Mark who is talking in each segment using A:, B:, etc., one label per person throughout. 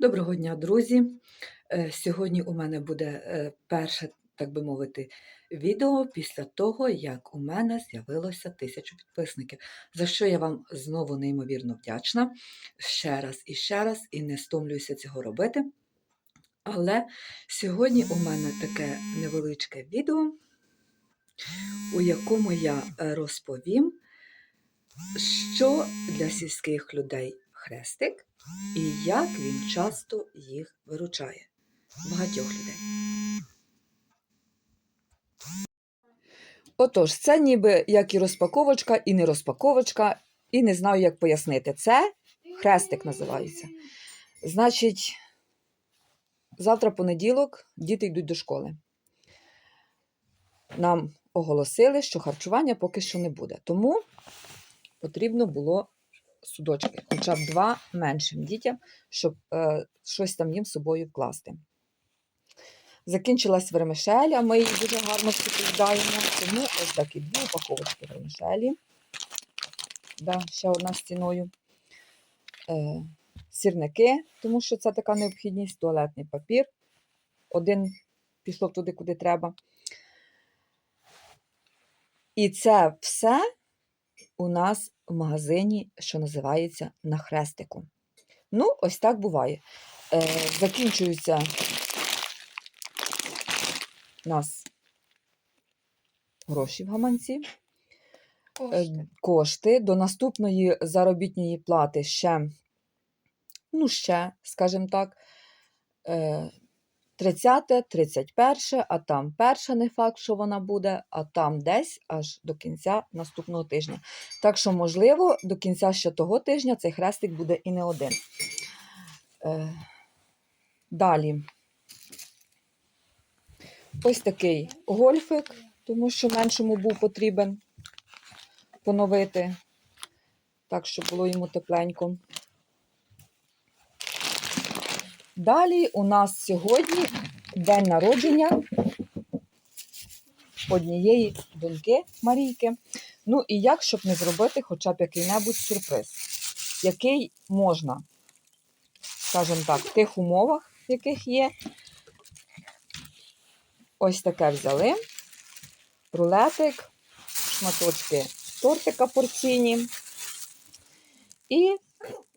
A: Доброго дня, друзі! Е, Сьогодні у мене буде е, перше, так би мовити, відео після того, як у мене з'явилося тисячу підписників, за що я вам знову неймовірно вдячна. Ще раз і ще раз, і не стомлююся цього робити. Але сьогодні у мене таке невеличке відео, у якому я е, розповім, що для сільських людей хрестик і як він часто їх виручає. Багатьох людей. Отож, це ніби як і розпаковочка, і не розпаковочка, і не знаю, як пояснити. Це хрестик називається. Значить, завтра понеділок діти йдуть до школи. Нам оголосили, що харчування поки що не буде. Тому потрібно було судочки, хоча б два меншим дітям, щоб е, щось там їм з собою вкласти. Закінчилась вермишеля, ми її дуже гарно споглядаємо, тому ось такі дві упаковочки вермишелі. Да, ще одна з ціною. Е, сірники, тому що це така необхідність, туалетний папір. Один пішов туди, куди треба. І це все у нас в магазині, що називається на хрестику. Ну, ось так буває. Е, закінчуються у нас гроші в гаманці, е,
B: Кошти.
A: кошти. До наступної заробітної плати ще, ну, ще, скажімо так, е, 30, 31, а там перша не факт, що вона буде, а там десь аж до кінця наступного тижня. Так що, можливо, до кінця ще того тижня цей хрестик буде і не один. Е, далі. Ось такий гольфик, тому що меншому був потрібен поновити, так, щоб було йому тепленько. Далі у нас сьогодні день народження однієї доньки Марійки. Ну і як, щоб не зробити хоча б який-небудь сюрприз, який можна, скажімо так, в тих умовах, в яких є. Ось таке взяли. Рулетик, шматочки тортика порційні і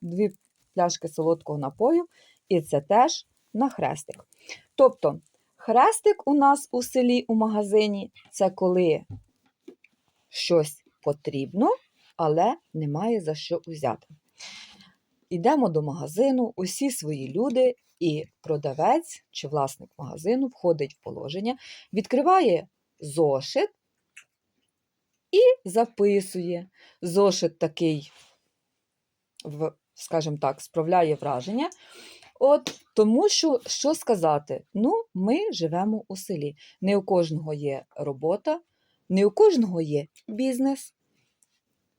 A: дві пляшки солодкого напою. І це теж на хрестик. Тобто, хрестик у нас у селі у магазині це коли щось потрібно, але немає за що взяти. Йдемо до магазину, усі свої люди, і продавець чи власник магазину входить в положення, відкриває зошит і записує. Зошит такий, в, скажімо так, справляє враження. От тому, що що сказати? Ну, ми живемо у селі. Не у кожного є робота, не у кожного є бізнес,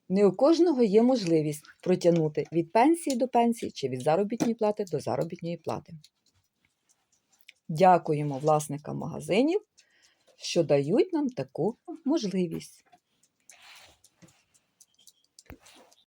A: не у кожного є можливість протягнути від пенсії до пенсії чи від заробітної плати до заробітної плати. Дякуємо власникам магазинів, що дають нам таку можливість.